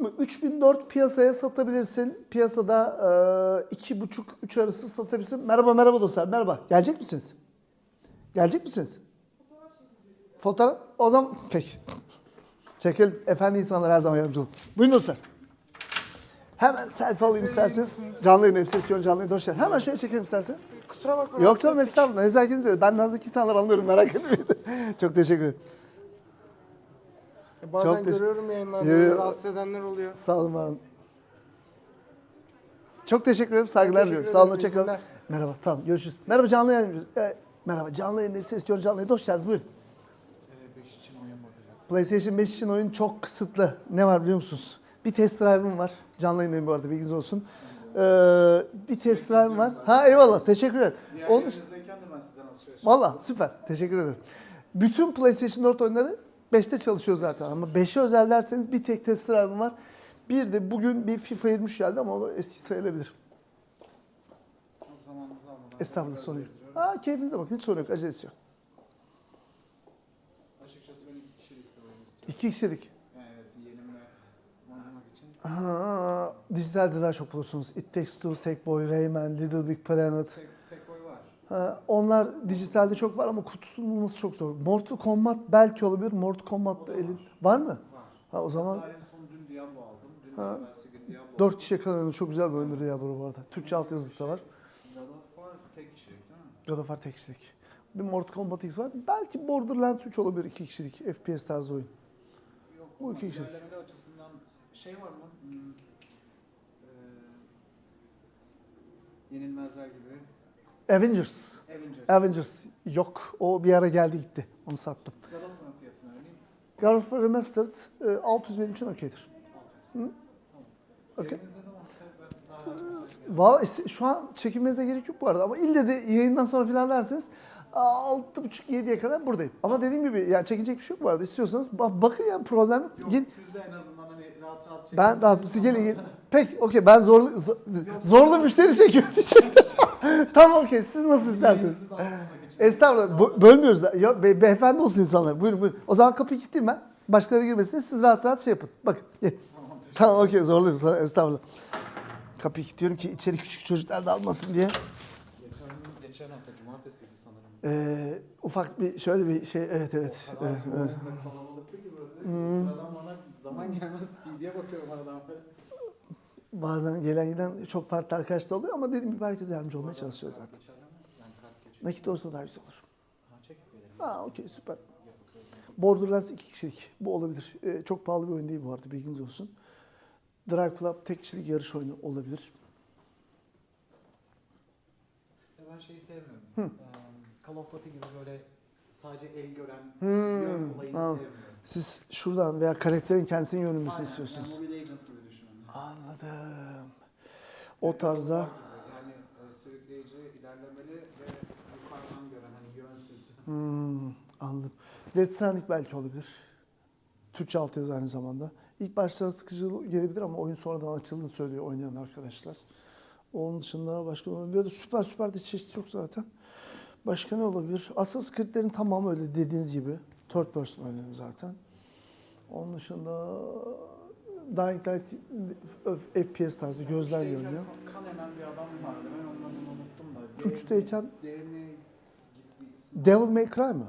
anladın mı? 3004 piyasaya satabilirsin. Piyasada e, 2,5-3 arası satabilirsin. Merhaba merhaba dostlar merhaba. Gelecek misiniz? Gelecek misiniz? Fotoğraf? O zaman peki. Çekelim. Efendi insanlar her zaman yardımcı olur. Buyurun dostlar. Hemen selfie alayım isterseniz. Canlı yayın elbise istiyorum canlı yayın. Hoş geldin. Hemen şöyle çekelim isterseniz. Kusura bakma. Yok canım estağfurullah. Nezaketinize. Ben nazik insanlar anlıyorum merak etmeyin. Çok teşekkür ederim. Bazen Çok görüyorum yayınlarda Yo, rahatsız edenler oluyor. Sağ olun var olun. Çok teşekkür ederim. Saygılar teşekkür diliyorum. Sağ olun. ederim, iyi Hoşçakalın. günler. Merhaba. Tamam. Görüşürüz. Merhaba canlı yayın. Ee, merhaba. Canlı yayın elbise istiyorum. Canlı yayın. Hoş geldiniz. Buyurun. 5 için oyun bakacak. PlayStation 5 için oyun çok kısıtlı. Ne var biliyor musunuz? Bir test drive'ım var. Canlı yayındayım bu arada bilginiz olsun. Ee, bir test drive'ım var. Ha eyvallah. Teşekkür ederim. Diğer Onun yerinizdeyken de ben sizden alışveriş Valla süper. Teşekkür ederim. Bütün PlayStation 4 oyunları 5'te çalışıyor zaten ama 5'e özel derseniz bir tek test drive'ım var. Bir de bugün bir FIFA 23 geldi ama o eski sayılabilir. Estağfurullah sorun yok. Aa keyfinize bakın hiç sorun yok acelesi yok. Açıkçası ben iki kişilik bir oyun istiyorum. İki kişilik. Evet yeğenimle oynamak için. Ha, dijitalde daha çok bulursunuz. It Takes Two, Sackboy, Rayman, Little Big Planet. Ha, onlar dijitalde çok var ama kutusunu bulması çok zor. Mortal Kombat belki olabilir. Mortal Kombat'ta O da elin... var. Mı? Var. Ha, o zaman Hatta en son dün Diablo aldım. Dün Ha. gün Diablo dört kişiye kadar çok güzel bir oyundur ya bu arada. Türkçe altyazısı da var. God of War tek kişilik değil mi? God of War tek kişilik. Bir Mortal Kombat X var. Belki Borderlands 3 olabilir iki kişilik FPS tarzı oyun. Yok. Bu iki kişilik. açısından şey var mı? Hmm, eee, yenilmezler gibi. Avengers. Avengers. Avengers yok. O bir ara geldi gitti. Onu sattım. God of War Remastered e, 600 benim için okeydir. Hı? Bir Valla işte şu an çekinmenize gerek yok bu arada ama ille de yayından sonra falan derseniz 6.30-7'ye kadar buradayım. Ama dediğim gibi yani çekinecek bir şey yok bu arada. İstiyorsanız ba- bakın yani problem yok. Git. siz de en azından hani rahat rahat çekin. Ben rahatım. Siz gelin. gelin. Peki okey ben zorlu zo- zorlu müşteri çekiyorum diyecektim. tamam okey siz nasıl isterseniz. Estağfurullah. Bölmüyoruz da. Ya, be- beyefendi olsun insanlar. Buyurun buyurun. O zaman kapıyı kilitleyeyim ben. Başkaları girmesin diye siz rahat rahat şey yapın. Bakın. Gel. Tamam Tamam okey zorluyum sana. Estağfurullah. Kapıyı kilitliyorum ki içeri küçük çocuklar da almasın diye. Geçen, geçen hafta cumartesiydi sanırım. Ee, ufak bir şöyle bir şey. Evet evet. O kadar evet, evet. kalabalıktı ki burası. Hmm. Sıradan bana zaman gelmez CD'ye bakıyorum aradan böyle. Bazen gelen giden çok farklı arkadaşlar oluyor ama dediğim gibi herkes yardımcı olmaya çalışıyor zaten. Nakit olsa daha güzel olur. Ha okey süper. Borderlands iki kişilik. Bu olabilir. Ee, çok pahalı bir oyun değil bu arada bilginiz olsun. Drive Club tek kişilik yarış oyunu olabilir. Ya ben şeyi sevmiyorum. Eee, Call of Duty gibi böyle sadece el gören Hmm, yön olayını anladım. sevmiyorum. Siz şuradan veya karakterin kendisinin görünmesini Aynen, istiyorsunuz. Yani Mobile Legends gibi. Anladım. O tarzda. Yani e, sürükleyici, ilerlemeli ve yukarıdan gören hani yönsüz. Hmm, anladım. Death Stranding belki olabilir. Türkçe altyazı aynı zamanda. İlk başlarda sıkıcı gelebilir ama oyun sonradan açıldığını söylüyor oynayan arkadaşlar. Onun dışında başka? Böyle süper süper de çeşit yok zaten. Başka ne olabilir? Assassin's Creed'lerin tamamı öyle dediğiniz gibi. Third person oynanıyor zaten. Onun dışında Dying Light FPS tarzı gözler Üçteyken görünüyor. Kan, kan emen bir adam vardı. Ben onun adını unuttum da. Üçteyken DNA gibi bir isim. Devil May Cry mı?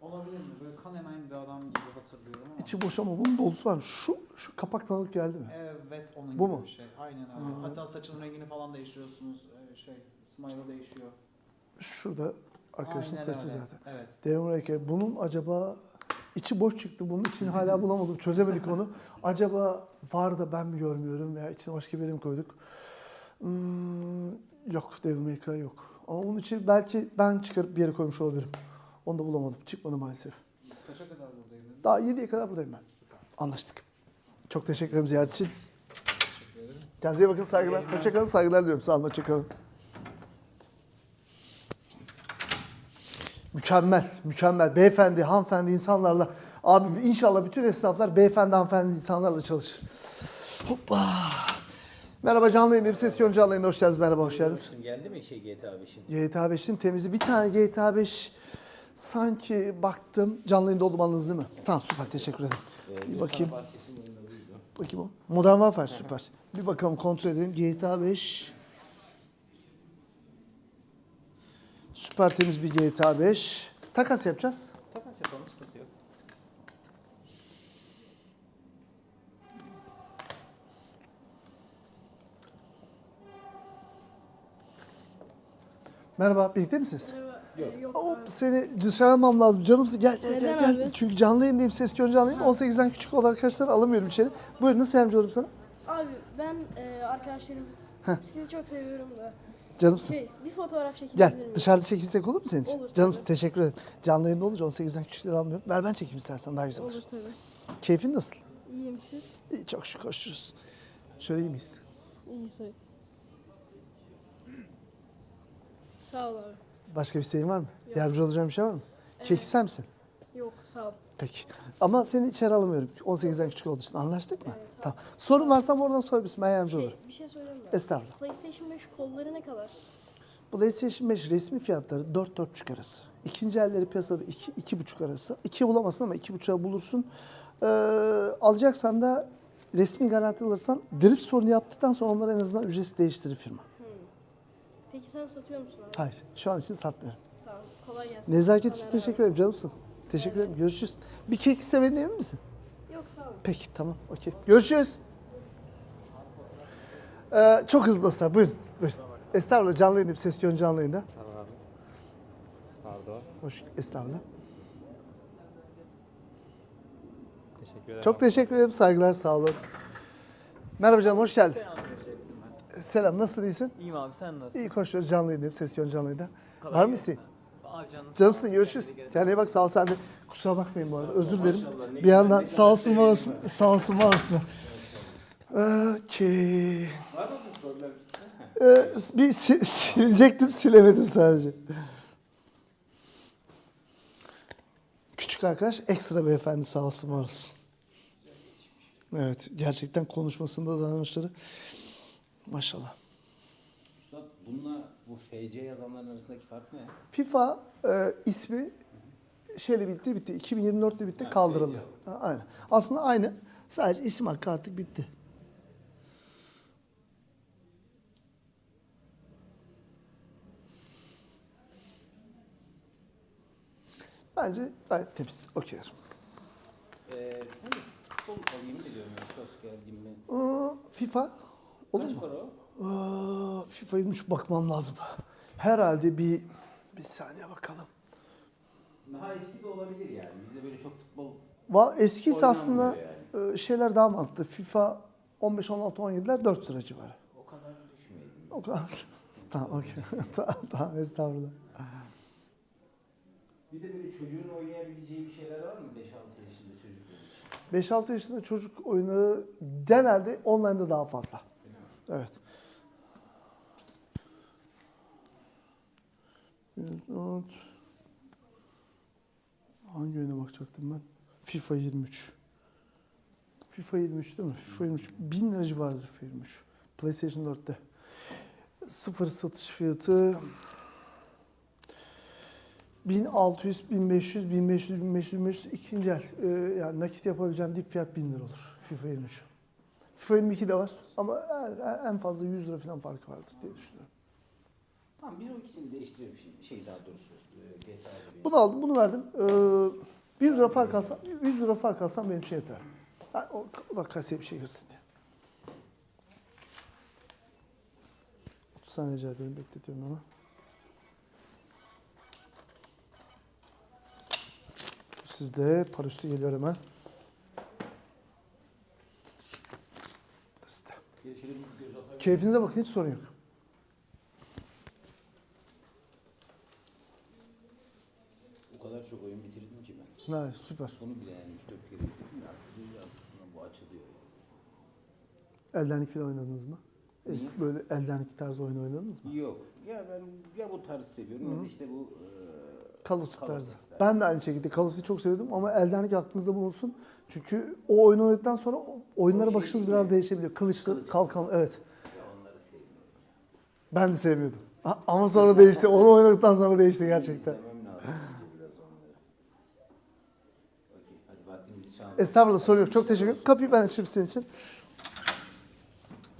Olabilir mi? Böyle kan emen bir adam gibi hatırlıyorum ama. İçi boş ama bunun dolusu var. Şu, şu kapak tanıdık geldi mi? Evet onun Bu gibi mu? bir şey. Aynen abi. Hı. Hatta saçın rengini falan değiştiriyorsunuz. Ee, şey, smile değişiyor. Şurada arkadaşın Aynen saçı öyle. zaten. Evet. Devil May Cry. Bunun acaba içi boş çıktı. Bunun için hala bulamadım. Çözemedik onu. Acaba var da ben mi görmüyorum veya içine başka bir yere mi koyduk? Hmm, yok Devil May Cry yok. Ama bunun için belki ben çıkarıp bir yere koymuş olabilirim. Onu da bulamadım. Çıkmadı maalesef. Kaça kadar buradaydın? Daha 7'ye kadar buradayım ben. Süper. Anlaştık. Çok teşekkür ederim ziyaret için. Teşekkür ederim. Kendinize iyi bakın saygılar. Hoşçakalın saygılar diliyorum. Sağ olun hoşçakalın. Mükemmel, mükemmel. Beyefendi, hanımefendi insanlarla. Abi inşallah bütün esnaflar beyefendi, hanımefendi insanlarla çalışır. Hoppa. Merhaba canlı ses istiyorum canlı yayında hoş geldiniz. Merhaba hoş geldiniz. Geldi mi şey GTA 5'in? GTA 5'in temizi bir tane GTA 5 sanki baktım canlı yayında oldum anladınız değil mi? Tamam süper teşekkür ederim. Ee, Bir bakayım. Bakayım o. Modern Warfare süper. Bir bakalım kontrol edelim. GTA 5. Süper temiz bir GTA 5. Takas yapacağız. Takas yapalım sıkıntı yok. Merhaba, birlikte misiniz? Yok. Yok. Hop seni dışarı almam lazım. Canımsın. Gel gel gel. Neden gel. abi? Çünkü canlı yayındayım. Ses görünce canlı yayın. 18'den küçük olan arkadaşlar alamıyorum içeri. Buyurun nasıl yardımcı olurum sana? Abi ben e, arkadaşlarım sizi çok seviyorum da. Canımsın. Şey, bir fotoğraf çekilebilir Gel miyiz? dışarıda çekilsek olur mu senin için? Olur, Canımsın tabii. teşekkür ederim. Canlı yayında olunca 18'den küçükleri almıyorum. Ver ben çekeyim istersen daha güzel olur. Olur tabii. Keyfin nasıl? İyiyim siz. İyi çok şükür koşturuz. Şöyle iyi miyiz? İyi soy. Sağ ol abi. Başka bir isteğin var mı? Yardımcı olacağım bir şey var mı? Kek ister misin? Yok sağ ol. Peki. Ama seni içeri alamıyorum. 18'den küçük olduğu için. Anlaştık mı? Evet, tamam. Sorun varsa oradan sorabilirsin. Ben yardımcı Şey, olurum. bir şey söyleyeyim mi? Estağfurullah. PlayStation 5 kolları ne kadar? PlayStation 5 resmi fiyatları 4-4,5 arası. İkinci elleri piyasada 2-2,5 arası. 2 bulamazsın ama 2,5'a bulursun. Ee, alacaksan da resmi garanti alırsan drift sorunu yaptıktan sonra onları en azından ücretsiz değiştirir firma. Peki sen satıyor musun abi? Hayır. Şu an için satmıyorum. Tamam. Kolay gelsin. Nezaket için teşekkür ederim canımsın. Teşekkür ederim. Görüşürüz. Bir kek sevenin emin misin? Yok sağ ol. Peki tamam. Okey. Görüşürüz. Ee, çok hızlı dostlar. Buyurun. Buyurun. Estağfurullah canlı yayındayım. Ses görün canlı yayında. Tamam abi. Pardon. Hoş. Estağfurullah. Teşekkür ederim. Çok teşekkür ederim. Saygılar, sağ olun. Merhaba canım, hoş geldin. Selam verecektim ben. Selam, nasıl iyisin? İyiyim abi sen nasılsın? İyi koşuyoruz, canlı yayındayım. Ses görün canlı yayında. Kolay Var mı gelsin isteğin? abi. Abi canınız Canımsın, görüşürüz. Kendine iyi bak, sağ ol sen de. Kusura bakmayın bu arada, özür dilerim. Bir yandan sağ olsun var olsun, sağ olsun var olsun. Okey. Ee, bir si- silecektim, silemedim sadece. Küçük arkadaş, ekstra beyefendi sağ olsun var olsun. Evet, gerçekten konuşmasında davranışları maşallah. Bununla bu FC yazanların arasındaki fark ne? FIFA e, ismi şeyle bitti bitti. 2024'te bitti Ha, kaldırıldı. Ha, aynen. Aslında aynı. Sadece isim hakkı artık bitti. Bence gayet temiz. Okey. Ee, de futbol alayım ediyorum yani çok geldiğimde. Ee, FIFA olur Kaç mu? para o? FIFA'yı bir bakmam lazım. Herhalde bir bir saniye bakalım. Daha eski de olabilir yani. Bizde böyle çok futbol Va eskisi aslında Oynanmıyor e, şeyler daha mantıklı. FIFA 15, 16, 17'ler 4 lira civarı. o kadar düşmeyelim. O kadar. tamam okey. tamam, tamam estağfurullah. Bir de böyle çocuğun oynayabileceği bir şeyler var mı 5-6 yaşında çocuklar için? 5-6 yaşında çocuk oyunları genelde online'da daha fazla. Evet. Hangi oyuna bakacaktım ben? FIFA 23. FIFA 23 değil mi? FIFA 23. 1000 lira civarıdır FIFA 23. PlayStation 4'te. Sıfır satış fiyatı 1600, 1500, 1500, 1500, 1500 ikinci el. Ee, yani nakit yapabileceğim dip fiyat 1000 lira olur FIFA 23. FIFA 22 de var ama en- en fazla 100 lira falan farkı vardır diye düşünüyorum. Tamam biz o ikisini değiştirelim şimdi. Şey daha doğrusu e, bir. Bunu aldım, bunu verdim. Ee, 100 lira fark alsam, 100 lira fark alsam benim için yeter. Yani o, da kasaya bir şey girsin diye. 30 saniye rica ederim, bekletiyorum ama. Sizde para üstü geliyor hemen. Sizde. Bir bir Keyfinize bakın hiç sorun yok. O kadar çok oyun Ha, süper. Bunu bile yani 3-4 kere bitirdim ya. Artık bu aslında bu açılıyor. Eldenlik falan oynadınız mı? Es, böyle eldenlik tarzı oyun oynadınız mı? Yok. Ya ben ya bu tarz seviyorum ya da işte bu e, Call of Duty tarzı. Tarzı. Ben de aynı şekilde Call of çok seviyordum ama eldenlik aklınızda bulunsun. Çünkü o oyunu oynadıktan sonra oyunlara şey bakışınız biraz değişebiliyor. Kılıçlı, Kılıç. kalkan, evet. ya onları sevmiyorum. Ben de sevmiyordum. Ama sonra değişti. Onu oynadıktan sonra değişti gerçekten lazım bence biraz onları. Okey hadi vaktinizi çalmayın. Estağfurullah soru yok. Çok teşekkür ederim. Kapıyı ben açayım senin için.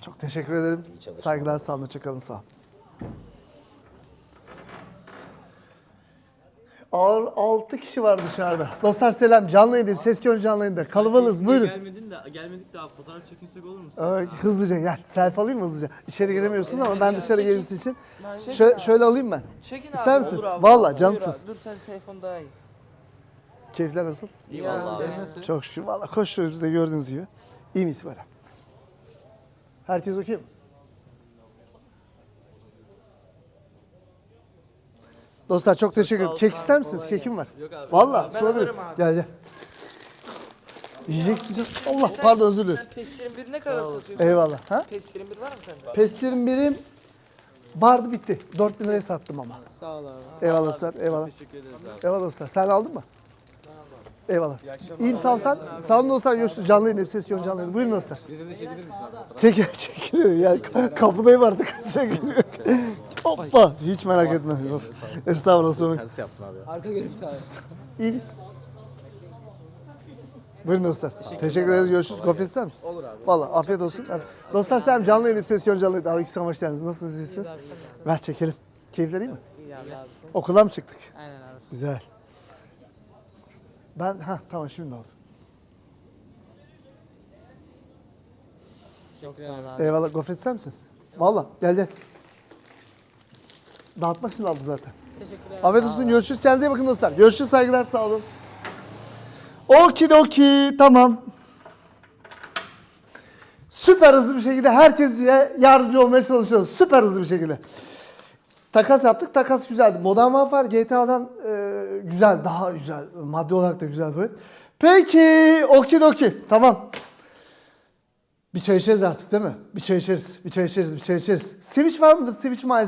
Çok teşekkür ederim. Saygılar sağ olun. Hoşçakalın sağ olun. Ağır 6 kişi var dışarıda. Dostlar selam. Canlı yayındayım. Ses Köyün canlı yayında. Kalabalığız. Buyurun. Gelmedin de gelmedik daha fotoğraf çekinsek olur mu? Ay, hızlıca gel. Selfie alayım mı hızlıca? İçeri giremiyorsunuz ama ben dışarı geleyim sizin için. Çekin Şöyle, alayım ben. Çekin İster abi. misiniz? Buyur cansız. Dur sen telefon daha iyi. Keyifler nasıl? İyi nasıl? Çok şükür. Valla koşuyoruz biz de gördüğünüz gibi. İyi miyiz böyle? Herkes okey mi? Dostlar çok teşekkür ederim. Kek ister misiniz? Kekim var. Yok abi. Valla sorabilirim. Gel gel. Yiyeceksin canım. Allah pardon özür dilerim. Sen pestirin bir ne kadar satıyorsun? Eyvallah. Ha? Pestirin bir var mı sende? Pestirin birim vardı bitti. 4000 liraya sattım ama. Sağ ol abi. Eyvallah dostlar. Eyvallah. Teşekkür ederiz abi. Eyvallah dostlar. Sen aldın mı? Eyvallah. İyiyim sağ ol sen. Sağ olun dostlar. Görüşürüz. Canlı yayındayım. Ses yolu canlı yayında. Buyurun dostlar. Bize de çekilir misin abi? Çekil, çekiliyor. Ya ka- kapıdayım artık. Çekiliyor. Hoppa. Hiç merak etme. Estağfurullah sorun. yok. Ters yaptın abi. Arka görüntü abi. İyi misin? Buyurun dostlar. Teşekkür ederiz. Görüşürüz. Gofret ister misin? Olur abi. Valla afiyet olsun. Dostlar selam. Canlı yayındayım. Ses yolu canlı yayında. Aleykümselam hoş geldiniz. Nasılsınız? iyisiniz? Ver çekelim. Keyifler iyi mi? İyi abi abi. Okuldan mı çıktık? Aynen abi. Güzel. Ben ha tamam şimdi oldu. Çok sağ ol abi. Eyvallah. Gofret ister misiniz? Valla gel gel. Dağıtmak için aldım zaten. Teşekkürler. Afiyet olsun. Görüşürüz. Kendinize iyi bakın dostlar. Görüşürüz. Saygılar. Sağ olun. Okidoki. Tamam. Süper hızlı bir şekilde herkese yardımcı olmaya çalışıyoruz. Süper hızlı bir şekilde. Takas yaptık. Takas güzeldi. Modern Warfare GTA'dan e, güzel. Daha güzel. Maddi olarak da güzel böyle. Peki. Okidoki. Tamam. Bir çay içeriz artık değil mi? Bir çay içeriz. Bir çay içeriz. Bir çay içeriz. Switch var mıdır? Switch malzeme.